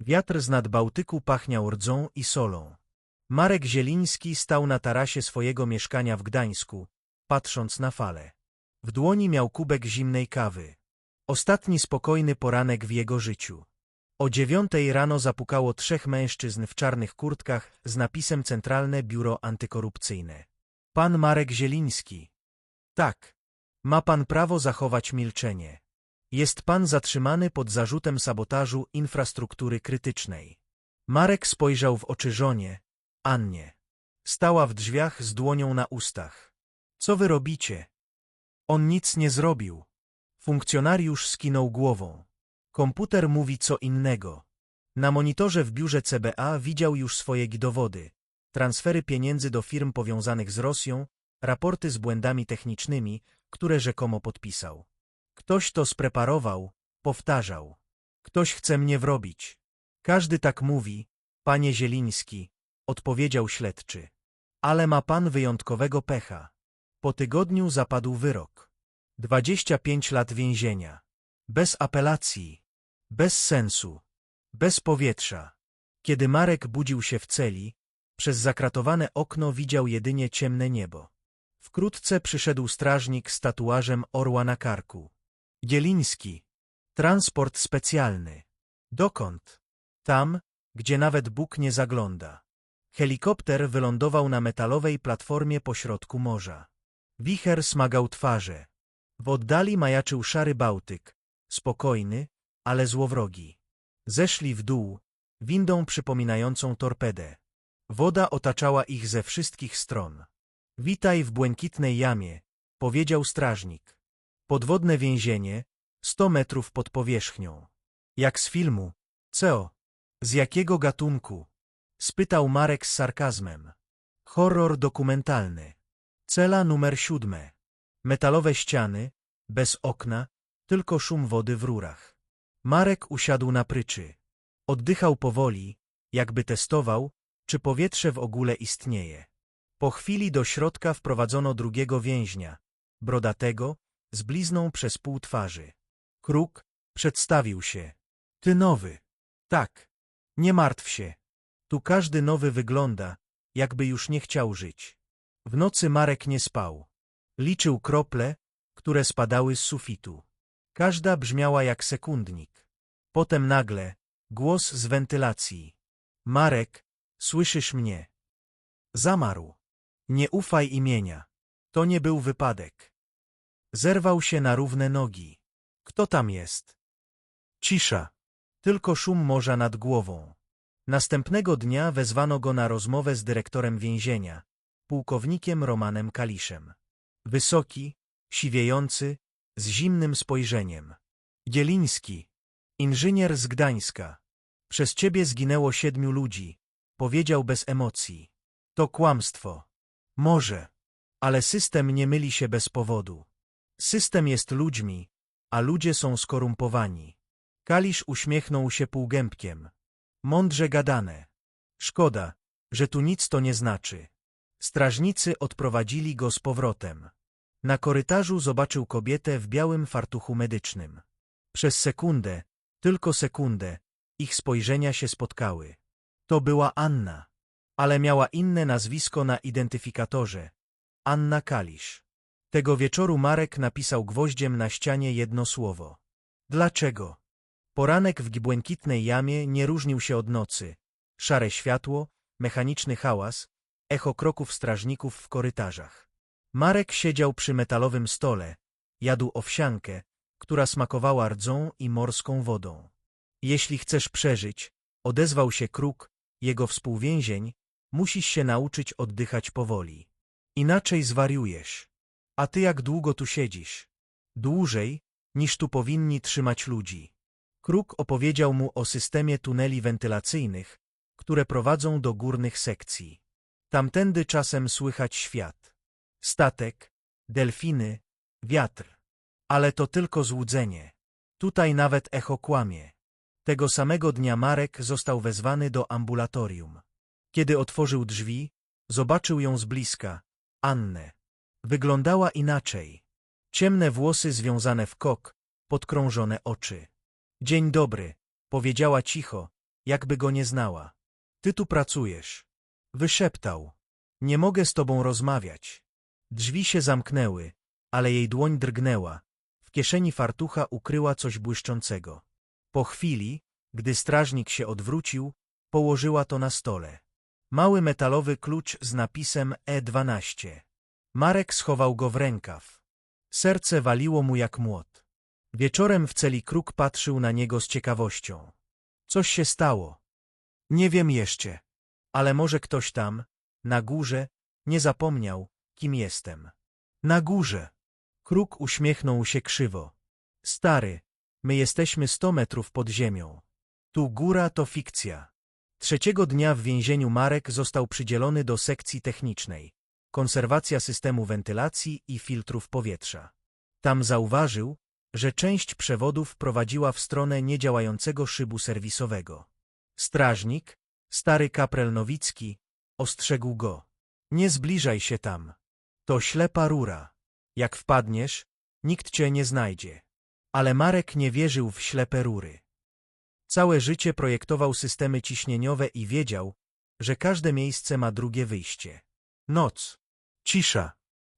Wiatr z nad Bałtyku pachniał rdzą i solą. Marek Zieliński stał na tarasie swojego mieszkania w Gdańsku, patrząc na fale. W dłoni miał kubek zimnej kawy. Ostatni spokojny poranek w jego życiu. O dziewiątej rano zapukało trzech mężczyzn w czarnych kurtkach z napisem Centralne Biuro Antykorupcyjne. Pan Marek Zieliński. Tak. Ma pan prawo zachować milczenie. Jest pan zatrzymany pod zarzutem sabotażu infrastruktury krytycznej. Marek spojrzał w oczy żonie, Annie. Stała w drzwiach z dłonią na ustach. Co wy robicie? On nic nie zrobił. Funkcjonariusz skinął głową. Komputer mówi co innego. Na monitorze w biurze CBA widział już swoje dowody. Transfery pieniędzy do firm powiązanych z Rosją, raporty z błędami technicznymi, które rzekomo podpisał. Ktoś to spreparował, powtarzał. Ktoś chce mnie wrobić. Każdy tak mówi, panie Zieliński, odpowiedział śledczy. Ale ma pan wyjątkowego pecha. Po tygodniu zapadł wyrok. 25 lat więzienia. Bez apelacji. Bez sensu. Bez powietrza. Kiedy Marek budził się w celi, przez zakratowane okno widział jedynie ciemne niebo. Wkrótce przyszedł strażnik z tatuażem orła na karku. Gieliński. Transport specjalny. Dokąd? Tam, gdzie nawet Bóg nie zagląda. Helikopter wylądował na metalowej platformie pośrodku morza. Wicher smagał twarze. W oddali majaczył szary Bałtyk, spokojny, ale złowrogi. Zeszli w dół, windą przypominającą torpedę. Woda otaczała ich ze wszystkich stron. Witaj w błękitnej jamie, powiedział strażnik. Podwodne więzienie, sto metrów pod powierzchnią. Jak z filmu. Co? Z jakiego gatunku? Spytał Marek z sarkazmem. Horror dokumentalny. Cela numer siódme. Metalowe ściany, bez okna, tylko szum wody w rurach. Marek usiadł na pryczy. Oddychał powoli, jakby testował, czy powietrze w ogóle istnieje. Po chwili do środka wprowadzono drugiego więźnia, brodatego, z blizną przez pół twarzy. Kruk przedstawił się. Ty nowy. Tak. Nie martw się. Tu każdy nowy wygląda, jakby już nie chciał żyć. W nocy Marek nie spał. Liczył krople, które spadały z sufitu. Każda brzmiała jak sekundnik. Potem nagle, głos z wentylacji. Marek, słyszysz mnie? Zamarł. Nie ufaj imienia. To nie był wypadek. Zerwał się na równe nogi. Kto tam jest? Cisza. Tylko szum morza nad głową. Następnego dnia wezwano go na rozmowę z dyrektorem więzienia, pułkownikiem Romanem Kaliszem. Wysoki, siwiejący, z zimnym spojrzeniem. Gieliński, inżynier z Gdańska. Przez ciebie zginęło siedmiu ludzi, powiedział bez emocji. To kłamstwo. Może. Ale system nie myli się bez powodu. System jest ludźmi, a ludzie są skorumpowani. Kalisz uśmiechnął się półgębkiem. Mądrze gadane. Szkoda, że tu nic to nie znaczy. Strażnicy odprowadzili go z powrotem. Na korytarzu zobaczył kobietę w białym fartuchu medycznym. Przez sekundę, tylko sekundę, ich spojrzenia się spotkały. To była Anna, ale miała inne nazwisko na identyfikatorze. Anna Kalisz. Tego wieczoru Marek napisał gwoździem na ścianie jedno słowo. Dlaczego? Poranek w błękitnej jamie nie różnił się od nocy. Szare światło, mechaniczny hałas, echo kroków strażników w korytarzach. Marek siedział przy metalowym stole, jadł owsiankę, która smakowała rdzą i morską wodą. Jeśli chcesz przeżyć, odezwał się kruk, jego współwięzień, musisz się nauczyć oddychać powoli. Inaczej zwariujesz. A ty jak długo tu siedzisz? Dłużej, niż tu powinni trzymać ludzi. Kruk opowiedział mu o systemie tuneli wentylacyjnych, które prowadzą do górnych sekcji. Tamtędy czasem słychać świat. Statek, delfiny, wiatr. Ale to tylko złudzenie. Tutaj nawet echo kłamie. Tego samego dnia Marek został wezwany do ambulatorium. Kiedy otworzył drzwi, zobaczył ją z bliska, Annę. Wyglądała inaczej. Ciemne włosy związane w kok, podkrążone oczy. Dzień dobry, powiedziała cicho, jakby go nie znała. Ty tu pracujesz. Wyszeptał. Nie mogę z tobą rozmawiać. Drzwi się zamknęły, ale jej dłoń drgnęła. W kieszeni fartucha ukryła coś błyszczącego. Po chwili, gdy strażnik się odwrócił, położyła to na stole. Mały metalowy klucz z napisem E12. Marek schował go w rękaw. Serce waliło mu jak młot. Wieczorem w celi kruk patrzył na niego z ciekawością. Coś się stało. Nie wiem jeszcze. Ale może ktoś tam, na górze, nie zapomniał, kim jestem. Na górze. Kruk uśmiechnął się krzywo. Stary, my jesteśmy sto metrów pod ziemią. Tu góra to fikcja. Trzeciego dnia w więzieniu Marek został przydzielony do sekcji technicznej. Konserwacja systemu wentylacji i filtrów powietrza. Tam zauważył, że część przewodów prowadziła w stronę niedziałającego szybu serwisowego. Strażnik, stary kaprel Nowicki, ostrzegł go. Nie zbliżaj się tam. To ślepa rura. Jak wpadniesz, nikt cię nie znajdzie. Ale Marek nie wierzył w ślepe rury. Całe życie projektował systemy ciśnieniowe i wiedział, że każde miejsce ma drugie wyjście. Noc. Cisza.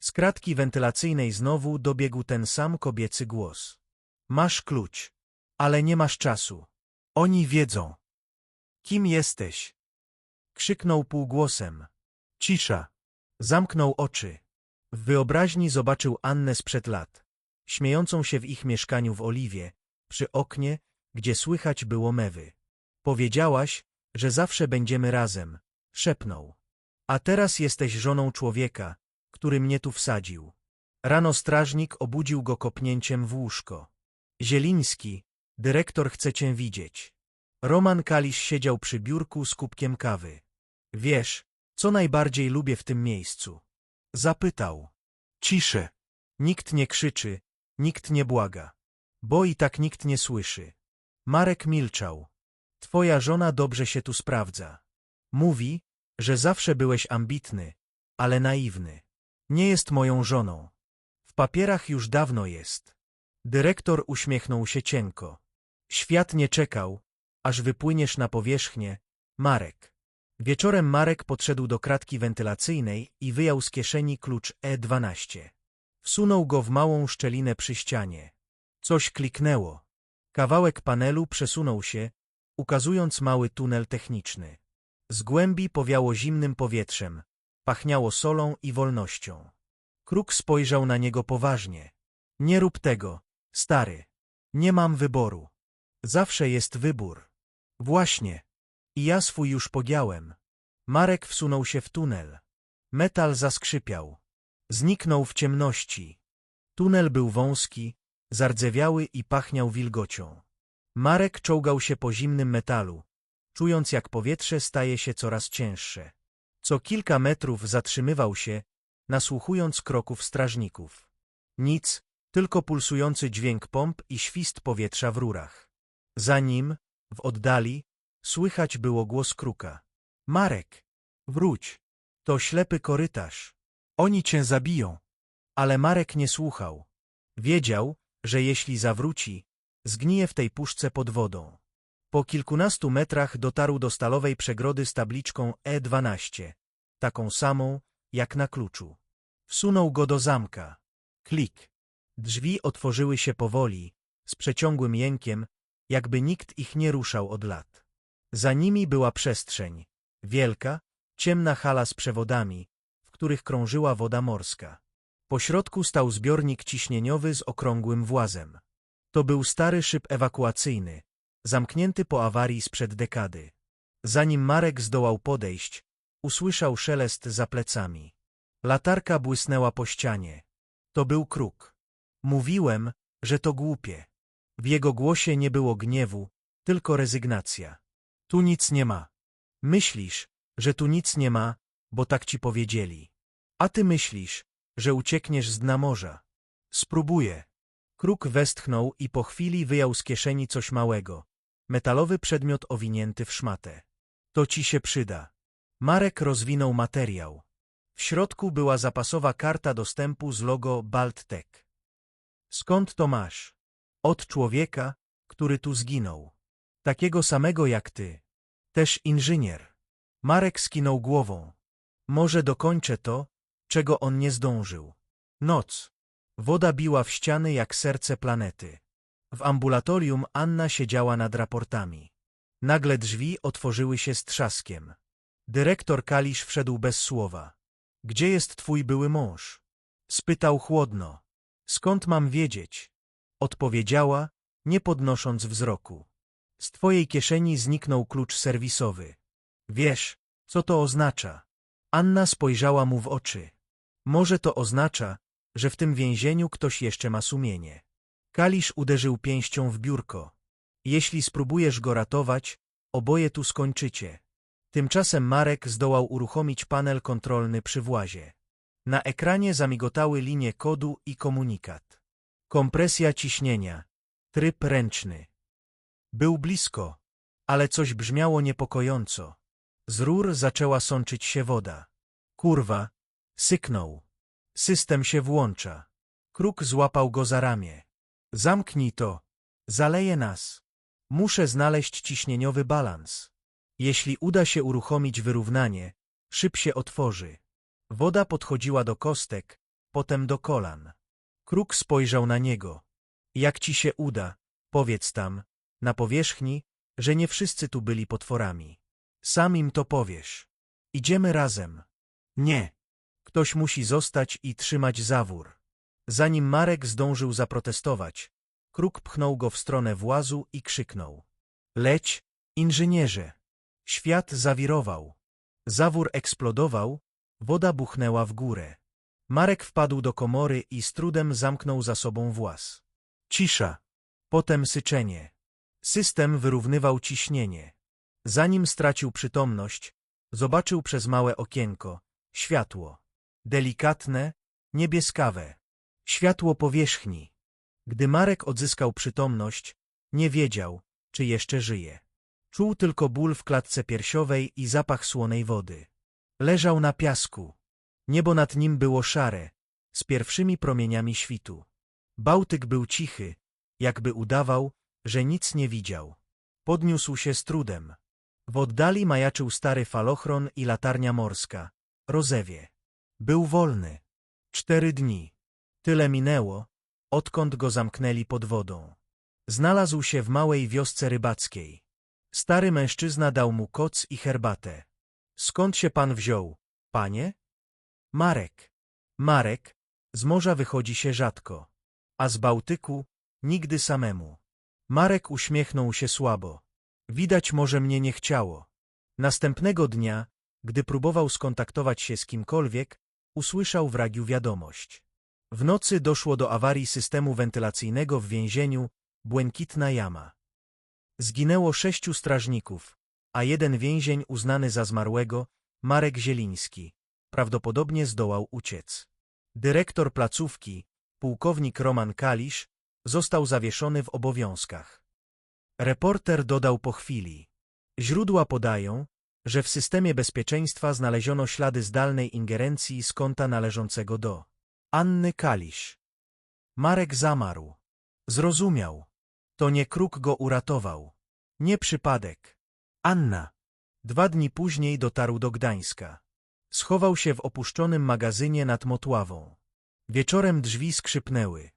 Z kratki wentylacyjnej znowu dobiegł ten sam kobiecy głos. Masz klucz, ale nie masz czasu. Oni wiedzą. Kim jesteś? Krzyknął półgłosem. Cisza. Zamknął oczy. W wyobraźni zobaczył Annę sprzed lat, śmiejącą się w ich mieszkaniu w Oliwie, przy oknie, gdzie słychać było mewy. Powiedziałaś, że zawsze będziemy razem, szepnął. A teraz jesteś żoną człowieka, który mnie tu wsadził. Rano strażnik obudził go kopnięciem w łóżko. Zieliński, dyrektor chce cię widzieć. Roman Kalisz siedział przy biurku z kubkiem kawy. Wiesz, co najbardziej lubię w tym miejscu? Zapytał. Ciszę. Nikt nie krzyczy, nikt nie błaga. Bo i tak nikt nie słyszy. Marek milczał. Twoja żona dobrze się tu sprawdza. Mówi, że zawsze byłeś ambitny, ale naiwny. Nie jest moją żoną. W papierach już dawno jest. Dyrektor uśmiechnął się cienko. Świat nie czekał, aż wypłyniesz na powierzchnię, Marek. Wieczorem Marek podszedł do kratki wentylacyjnej i wyjął z kieszeni klucz E12. Wsunął go w małą szczelinę przy ścianie. Coś kliknęło. Kawałek panelu przesunął się, ukazując mały tunel techniczny. Z głębi powiało zimnym powietrzem, pachniało solą i wolnością. Kruk spojrzał na niego poważnie. Nie rób tego, stary. Nie mam wyboru. Zawsze jest wybór. Właśnie. I ja swój już pogiąłem. Marek wsunął się w tunel. Metal zaskrzypiał. Zniknął w ciemności. Tunel był wąski, zardzewiały i pachniał wilgocią. Marek czołgał się po zimnym metalu, czując jak powietrze staje się coraz cięższe. Co kilka metrów zatrzymywał się, nasłuchując kroków strażników. Nic, tylko pulsujący dźwięk pomp i świst powietrza w rurach. Za nim, w oddali, słychać było głos kruka. Marek, wróć, to ślepy korytarz. Oni cię zabiją. Ale Marek nie słuchał. Wiedział, że jeśli zawróci, zgnije w tej puszce pod wodą. Po kilkunastu metrach dotarł do stalowej przegrody z tabliczką E12, taką samą, jak na kluczu. Wsunął go do zamka. Klik. Drzwi otworzyły się powoli, z przeciągłym jękiem, jakby nikt ich nie ruszał od lat. Za nimi była przestrzeń, wielka, ciemna hala z przewodami, w których krążyła woda morska. Po środku stał zbiornik ciśnieniowy z okrągłym włazem. To był stary szyb ewakuacyjny, zamknięty po awarii sprzed dekady. Zanim Marek zdołał podejść, usłyszał szelest za plecami. Latarka błysnęła po ścianie. To był kruk. Mówiłem, że to głupie. W jego głosie nie było gniewu, tylko rezygnacja. Tu nic nie ma. Myślisz, że tu nic nie ma, bo tak ci powiedzieli. A ty myślisz, że uciekniesz z dna morza. Spróbuję. Kruk westchnął i po chwili wyjął z kieszeni coś małego. Metalowy przedmiot owinięty w szmatę. To ci się przyda. Marek rozwinął materiał. W środku była zapasowa karta dostępu z logo Balttech. Skąd to masz? Od człowieka, który tu zginął. Takiego samego jak ty. Też inżynier. Marek skinął głową. Może dokończę to, czego on nie zdążył. Noc. Woda biła w ściany jak serce planety. W ambulatorium Anna siedziała nad raportami. Nagle drzwi otworzyły się z trzaskiem. Dyrektor Kalisz wszedł bez słowa. Gdzie jest twój były mąż? Spytał chłodno. Skąd mam wiedzieć? Odpowiedziała, nie podnosząc wzroku. Z twojej kieszeni zniknął klucz serwisowy. Wiesz, co to oznacza? Anna spojrzała mu w oczy. Może to oznacza, że w tym więzieniu ktoś jeszcze ma sumienie. Kalisz uderzył pięścią w biurko. Jeśli spróbujesz go ratować, oboje tu skończycie. Tymczasem Marek zdołał uruchomić panel kontrolny przy włazie. Na ekranie zamigotały linie kodu i komunikat. Kompresja ciśnienia. Tryb ręczny. Był blisko, ale coś brzmiało niepokojąco. Z rur zaczęła sączyć się woda. Kurwa, syknął. System się włącza. Kruk złapał go za ramię. Zamknij to. Zaleje nas. Muszę znaleźć ciśnieniowy balans. Jeśli uda się uruchomić wyrównanie, szyb się otworzy. Woda podchodziła do kostek, potem do kolan. Kruk spojrzał na niego. Jak ci się uda, powiedz tam, na powierzchni, że nie wszyscy tu byli potworami. Sam im to powiesz. Idziemy razem. Nie. Ktoś musi zostać i trzymać zawór. Zanim Marek zdążył zaprotestować, Kruk pchnął go w stronę włazu i krzyknął. Leć, inżynierze! Świat zawirował. Zawór eksplodował, woda buchnęła w górę. Marek wpadł do komory i z trudem zamknął za sobą właz. Cisza. Potem syczenie. System wyrównywał ciśnienie. Zanim stracił przytomność, zobaczył przez małe okienko światło. Delikatne, niebieskawe. Światło powierzchni. Gdy Marek odzyskał przytomność, nie wiedział, czy jeszcze żyje. Czuł tylko ból w klatce piersiowej i zapach słonej wody. Leżał na piasku. Niebo nad nim było szare, z pierwszymi promieniami świtu. Bałtyk był cichy, jakby udawał, że nic nie widział. Podniósł się z trudem. W oddali majaczył stary falochron i latarnia morska. Rozewie. Był wolny. Cztery dni. Tyle minęło, odkąd go zamknęli pod wodą. Znalazł się w małej wiosce rybackiej. Stary mężczyzna dał mu koc i herbatę. Skąd się pan wziął, panie? Marek. Marek, z morza wychodzi się rzadko, a z Bałtyku nigdy samemu. Marek uśmiechnął się słabo. Widać może mnie nie chciało. Następnego dnia, gdy próbował skontaktować się z kimkolwiek, usłyszał w radiu wiadomość. W nocy doszło do awarii systemu wentylacyjnego w więzieniu Błękitna Jama. Zginęło sześciu strażników, a jeden więzień uznany za zmarłego, Marek Zieliński, prawdopodobnie zdołał uciec. Dyrektor placówki, pułkownik Roman Kalisz, został zawieszony w obowiązkach. Reporter dodał po chwili. Źródła podają, że w systemie bezpieczeństwa znaleziono ślady zdalnej ingerencji z konta należącego do Anny Kalisz. Marek zamarł. Zrozumiał. To nie kruk go uratował. Nie przypadek. Anna. Dwa dni później dotarł do Gdańska. Schował się w opuszczonym magazynie nad Motławą. Wieczorem drzwi skrzypnęły.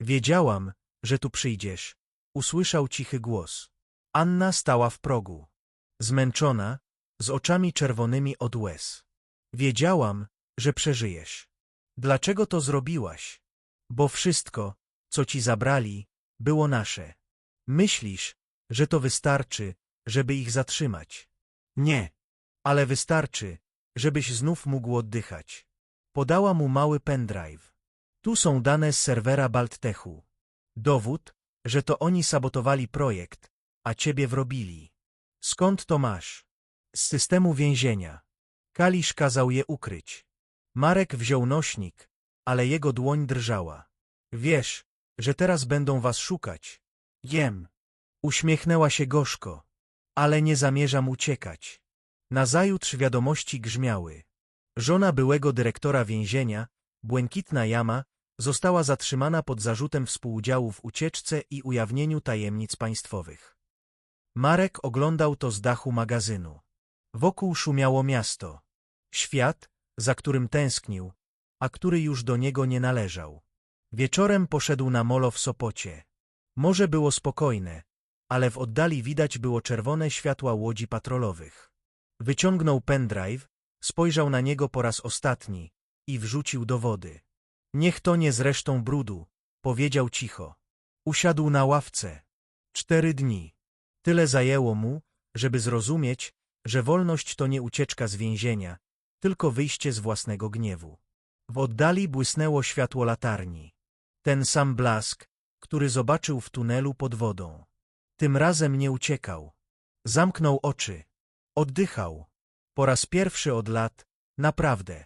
Wiedziałam, że tu przyjdziesz. Usłyszał cichy głos. Anna stała w progu. Zmęczona, z oczami czerwonymi od łez. Wiedziałam, że przeżyjesz. Dlaczego to zrobiłaś? Bo wszystko, co ci zabrali, było nasze. Myślisz, że to wystarczy, żeby ich zatrzymać. Nie, ale wystarczy, żebyś znów mógł oddychać. Podała mu mały pendrive. Tu są dane z serwera Balttechu. Dowód, że to oni sabotowali projekt, a ciebie wrobili. Skąd to masz? Z systemu więzienia. Kalisz kazał je ukryć. Marek wziął nośnik, ale jego dłoń drżała. Wiesz, że teraz będą was szukać. Jem. Uśmiechnęła się gorzko. Ale nie zamierzam uciekać. Nazajutrz wiadomości grzmiały. Żona byłego dyrektora więzienia, Błękitna Jama, została zatrzymana pod zarzutem współudziału w ucieczce i ujawnieniu tajemnic państwowych. Marek oglądał to z dachu magazynu. Wokół szumiało miasto. Świat, za którym tęsknił, a który już do niego nie należał. Wieczorem poszedł na molo w Sopocie. Morze było spokojne, ale w oddali widać było czerwone światła łodzi patrolowych. Wyciągnął pendrive, spojrzał na niego po raz ostatni i wrzucił do wody. Niech to nie zresztą brudu, powiedział cicho. Usiadł na ławce. Cztery dni. Tyle zajęło mu, żeby zrozumieć, że wolność to nie ucieczka z więzienia, tylko wyjście z własnego gniewu. W oddali błysnęło światło latarni. Ten sam blask, który zobaczył w tunelu pod wodą. Tym razem nie uciekał. Zamknął oczy. Oddychał. Po raz pierwszy od lat, naprawdę.